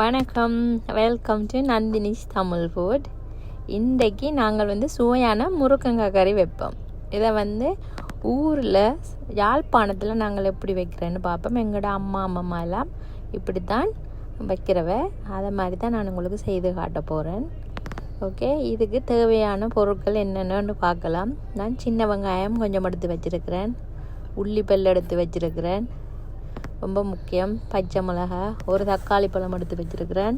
வணக்கம். Welcome to Nandini's Tamil food இன்றைக்கு நாங்கள் வந்து சுவையான முருக்கங்காய் கறி வைப்போம். இதை வந்து ஊரில் யாழ்ப்பாணத்தில் நாங்கள் எப்படி வைக்கிறேன்னு பார்ப்போம். எங்களோட அம்மா அம்மா எல்லாம் இப்படி தான் வைக்கிறவ. அதை மாதிரி தான் நான் உங்களுக்கு செய்து காட்ட போகிறேன் ஓகே இதுக்கு தேவையான பொருட்கள் என்னென்னு பார்க்கலாம். நான் சின்ன வெங்காயம் கொஞ்சம் எடுத்து வச்சுருக்கிறேன். உள்ளி பல் எடுத்து வச்சுருக்கிறேன். ரொம்ப முக்கியம். பச்சை மிளகா ஒரு தக்காளி பழம் எடுத்து வச்சுருக்கிறேன்.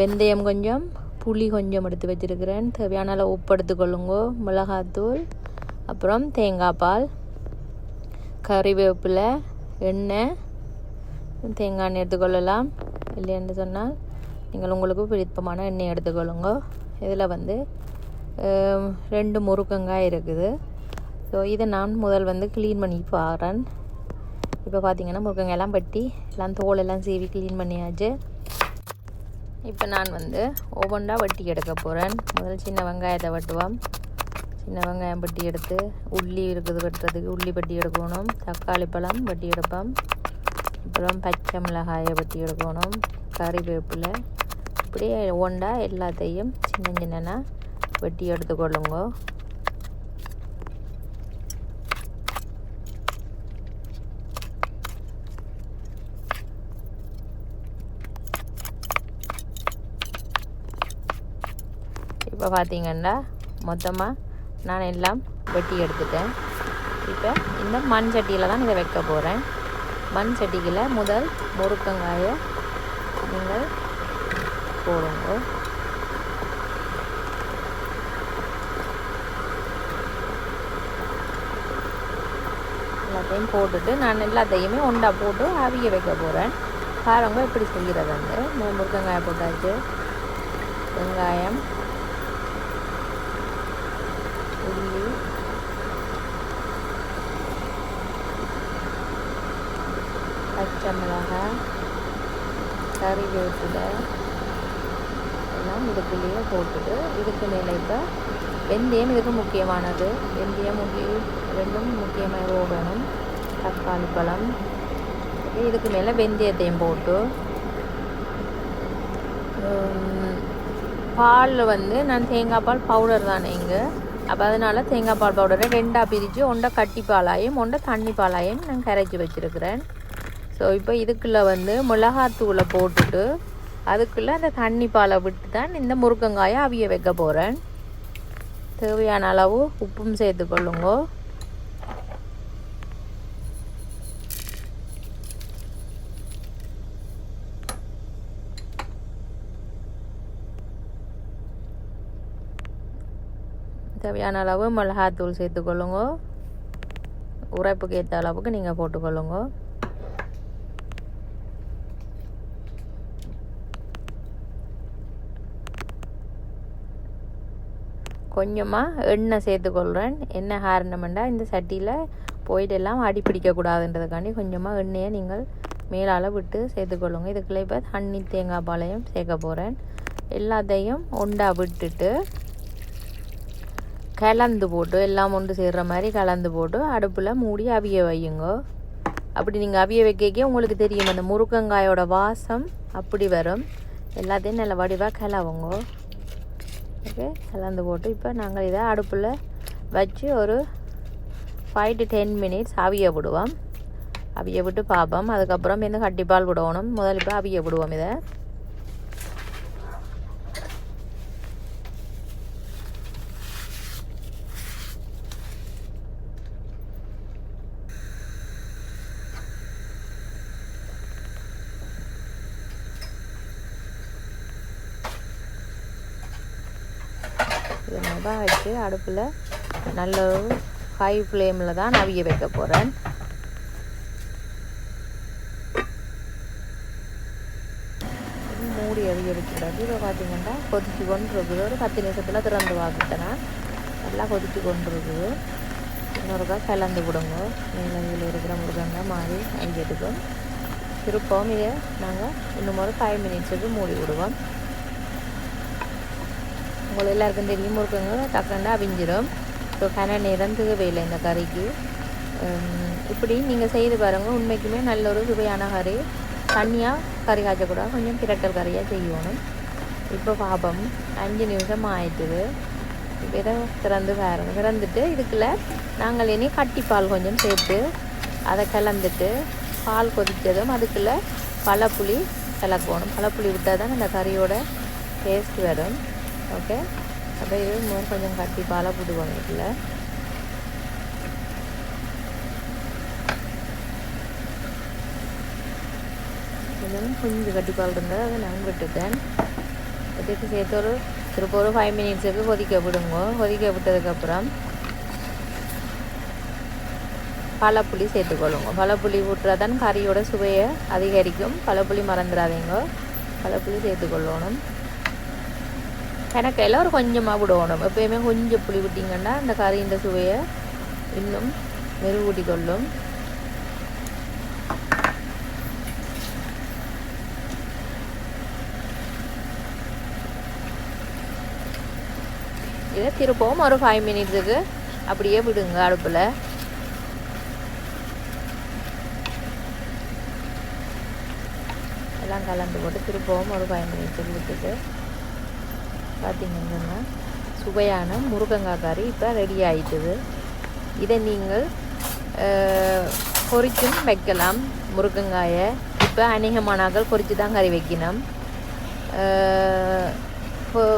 வெந்தயம் கொஞ்சம் புளி கொஞ்சம் எடுத்து வச்சுருக்கிறேன். தேவையான அளவு உப்பு எடுத்துக்கொள்ளுங்கோ மிளகாத்தூள். அப்புறம் தேங்காய் பால் கறிவேப்பிலை எண்ணெய். தேங்காய் எண்ணெய் எடுத்துக்கொள்ளலாம். இல்லைன்னு சொன்னால் நீங்கள் உங்களுக்கு விருப்பமான எண்ணெய் எடுத்துக்கொள்ளுங்க. இதில் வந்து ரெண்டு முருக்கங்காய் இருக்குது. ஸோ இதை நான் முதல் வந்து க்ளீன் பண்ணி பாறேன். இப்போ பார்த்தீங்கன்னா முருங்கங்காய் பட்டி வெட்டி எல்லாம் தோலெல்லாம் சீவி க்ளீன் பண்ணியாச்சு. இப்போ நான் வந்து ஒவ்வொன்றா வெட்டி எடுக்க போகிறேன் முதல் சின்ன வெங்காயத்தை வெட்டுவோம். சின்ன வெங்காயம் வெட்டி எடுத்து உள்ளி இருக்குது வெட்டுறதுக்கு உள்ளி பட்டி எடுக்கணும். தக்காளி பழம் வெட்டி எடுப்போம். அப்புறம் பச்சை மிளகாயை பட்டி எடுக்கணும். கறிவேப்பிலை. இப்படியே ஒன்றா எல்லாத்தையும் சின்ன சின்னனா வெட்டி எடுத்துக்கொள்ளுங்க. இப்போ பார்த்தீங்கன்னா மொத்தமாக நான் எல்லாம் வெட்டி எடுத்துட்டேன். இப்போ இந்த மண் சட்டியில் தான் இதை வைக்க போகிறேன் மண் சட்டியில் முதல் முருக்கங்காயை நீங்கள் போடுங்க. எல்லாத்தையும் போட்டுட்டு நான் எல்லாத்தையுமே ஒண்டா போட்டு அவிய வைக்க போகிறேன் பாருங்க இப்படி செய்கிறது வந்து. முருக்கங்காயை போட்டாச்சு. வெங்காயம் உள்ளி பச்சை மிளகாய் கறிவேப்பிலை எல்லாம் இதுக்குள்ளேயே போட்டுட்டு இதுக்கு மேலே இப்போ வெந்தயம் இதுக்கு முக்கியமானது? வெந்தயம் உள்ளி ரெண்டும் முக்கியமாக ஓடணும் தக்காளி பழம். இதுக்கு மேலே வெந்தயத்தையும் போட்டு. பால் வந்து நான் தேங்காய் பால் பவுடர் தானே இங்கே. அப்போ அதனால் தேங்காய் பால் பவுடரை ரெண்டாக பிரித்து ஒன்றை கட்டி பாலாயும் ஒன்றை தண்ணி பாலாயும் நான் கரைச்சி வச்சுருக்கிறேன். ஸோ இப்போ இதுக்குள்ளே வந்து மிளகாத்தூளை போட்டுட்டு அதுக்குள்ளே அந்த தண்ணி பாலை விட்டு தான் இந்த முருங்கங்காயை அவிய வைக்க போகிறேன் தேவையான அளவு உப்பும் சேர்த்துக்கொள்ளுங்க. தேவையான அளவு மிளகாத்தூள் சேர்த்துக்கொள்ளுங்க. உரைப்புக்கு ஏற்ற அளவுக்கு நீங்கள் போட்டுக்கொள்ளுங்க. கொஞ்சமாக எண்ணெய் சேர்த்துக்கொள்கிறேன் எண்ணெய் காரணமெண்டா இந்த சட்டியில் போயிட்டு எல்லாம் அடி பிடிக்கக்கூடாதுன்றதுக்காண்டி கொஞ்சமாக எண்ணெயை நீங்கள் மேலால் விட்டு சேர்த்துக்கொள்ளுங்க. இதுக்குள்ளே இப்போ தண்ணி தேங்காய் பாலையும் சேர்க்க போகிறேன் எல்லாத்தையும் ஒண்டா விட்டுட்டு கலந்து போட்டு எல்லாம் ஒன்று சேர்ற மாதிரி கலந்து போட்டு அடுப்பில் மூடி அவிய வையுங்க. அப்படி நீங்கள் அவிய வைக்க உங்களுக்கு தெரியும் அந்த முருங்கங்காயோட வாசம் அப்படி வரும். எல்லாத்தையும் நல்ல வடிவாக கிளவுங்க ஓகே கலந்து போட்டு இப்போ நாங்கள் இதை அடுப்பில் வச்சு ஒரு ஃபைவ் டு டென் மினிட்ஸ் அவிய விடுவோம். அவிய விட்டு பார்ப்போம் அதுக்கப்புறம் இந்த கட்டிப்பால் விடணும். முதல் இப்போ அவிய விடுவோம் இதை. இது வச்சு அடுப்பில் நல்ல ஒரு ஹை ஃப்ளேமில் தான் அவிய வைக்க போகிறேன் மூடி அவிய வைக்கிறது இப்போ பார்த்தீங்கன்னா கொதிச்சு கொண்டு இருக்குது ஒரு பத்து நிமிஷத்தில் திறந்து பார்த்துட்டேன்னா நல்லா கொதிச்சு கொண்டு இருக்குது இன்னொருக்கா கலந்து விடுங்க மேலே இருக்கிற முருகங்க மாறி அவியதுக்கும் திருப்பவும் இதை நாங்கள் இன்னும் ஒரு ஃபைவ் மினிட்ஸுக்கு மூடி விடுவோம். உங்களுக்கு எல்லாருக்கும் தெரியும் முருக்கங்க டக்குன்னு அவிஞ்சிடும் ஸோ கன நேரம் இல்லை இந்த கறிக்கு. இப்படி நீங்கள் செய்து பாருங்கள் உண்மைக்குமே நல்ல ஒரு சுவையான கறி. தண்ணியாக கறி காய்ச்சக்கூடாது கொஞ்சம் பிரட்டல் கறியாக செய்யணும். இப்போ பாபம் அஞ்சு நிமிஷம் ஆயிட்டுது. இப்போ இதை திறந்து பாருங்க. திறந்துட்டு இதுக்குள்ள நாங்கள் இனி கட்டிப்பால் கொஞ்சம் சேர்த்து அதை கிளந்துட்டு பால் கொதித்ததும் அதுக்குள்ளே பழப்புளி கலக்கணும். பழப்புளி விட்டால் தான் அந்த கறியோட டேஸ்ட் வரும். ஓகே. அப்போ இது மோர் கொஞ்சம் கட்டி பாலாக போட்டுக்கணும் இதில் கொஞ்சம் கொஞ்சம் பால் இருந்தால் அதை நான் விட்டுட்டேன். விட்டுட்டு சேர்த்து ஒரு திருப்ப ஒரு ஃபைவ் மினிட்ஸுக்கு கொதிக்க விடுங்க. கொதிக்க விட்டதுக்கப்புறம் பழப்புளி சேர்த்துக்கொள்ளுங்க பழப்புளி விட்டுறா தான் கறியோட சுவையை அதிகரிக்கும். பழப்புளி மறந்துடாதீங்க. பழப்புளி சேர்த்துக்கொள்ளணும் கணக்கையில் ஒரு கொஞ்சமாக விடணும் எப்பயுமே கொஞ்சம் புளி விட்டிங்கன்னா அந்த கறியின் சுவையை இன்னும் மெருகூட்டி கொள்ளும் இதை திருப்பவும் ஒரு ஃபைவ் மினிட்ஸுக்கு அப்படியே விடுங்க அடுப்பில் எல்லாம் கலந்து போட்டு திருப்பவும் ஒரு ஃபைவ் மினிட்ஸுக்கு விட்டுட்டு பார்த்தீங்கன்னா சுவையான முருங்கங்காய் கறி இப்போ ரெடி ஆயிட்டுது. இதை நீங்கள் பொரிச்சும் வைக்கலாம். முருங்கங்காயை இப்போ அநேகமானாக்கள் பொறிச்சு தான் கறி வைக்கணும்.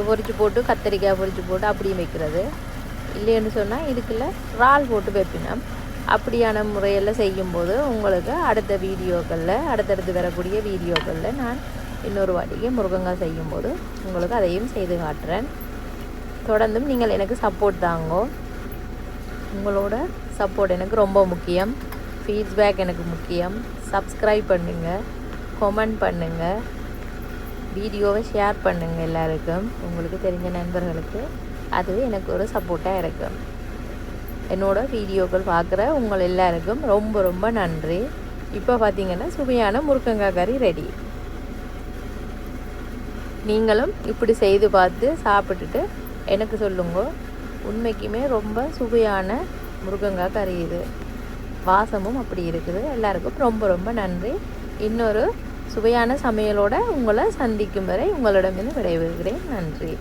பொறிச்சு போட்டு கத்தரிக்காய் பொறிச்சு போட்டு அப்படியும் வைக்கிறது. இல்லைன்னு சொன்னால் இதுக்குள்ள இறால் போட்டு வைப்பினோம். அப்படியான முறையில் செய்யும்போது உங்களுக்கு அடுத்த வீடியோக்களில் அடுத்தடுத்து வரக்கூடிய வீடியோக்களில் நான் இன்னொரு வாட்டிக்கு முருகங்காய் செய்யும்போது உங்களுக்கு அதையும் செய்து காட்டுறேன். தொடர்ந்தும் நீங்கள் எனக்கு சப்போர்ட் தாங்கோ. உங்களோட சப்போர்ட் எனக்கு ரொம்ப முக்கியம். ஃபீட்பேக் எனக்கு முக்கியம். சப்ஸ்கிரைப் பண்ணுங்கள் கொமெண்ட் பண்ணுங்கள் வீடியோவை ஷேர் பண்ணுங்கள் எல்லாருக்கும். உங்களுக்கு தெரிஞ்ச நண்பர்களுக்கு அது எனக்கு ஒரு சப்போர்ட்டாக இருக்கும் என்னோடய வீடியோக்கள் பார்க்குற உங்கள் எல்லாருக்கும் ரொம்ப ரொம்ப நன்றி. இப்போ பார்த்தீங்கன்னா சுவையான முருங்கங்காய் கறி ரெடி நீங்களும் இப்படி செய்து பார்த்து சாப்பிட்டுட்டு எனக்கு சொல்லுங்க. உண்மைக்குமே ரொம்ப சுவையான முருங்கங்காய் கறி இது. வாசமும் அப்படி இருக்குது. எல்லாருக்கும் ரொம்ப ரொம்ப நன்றி. இன்னொரு சுவையான சமையலோடு உங்களை சந்திக்கும் வரை உங்களிடமிருந்து விடைபெறுகிறேன். நன்றி.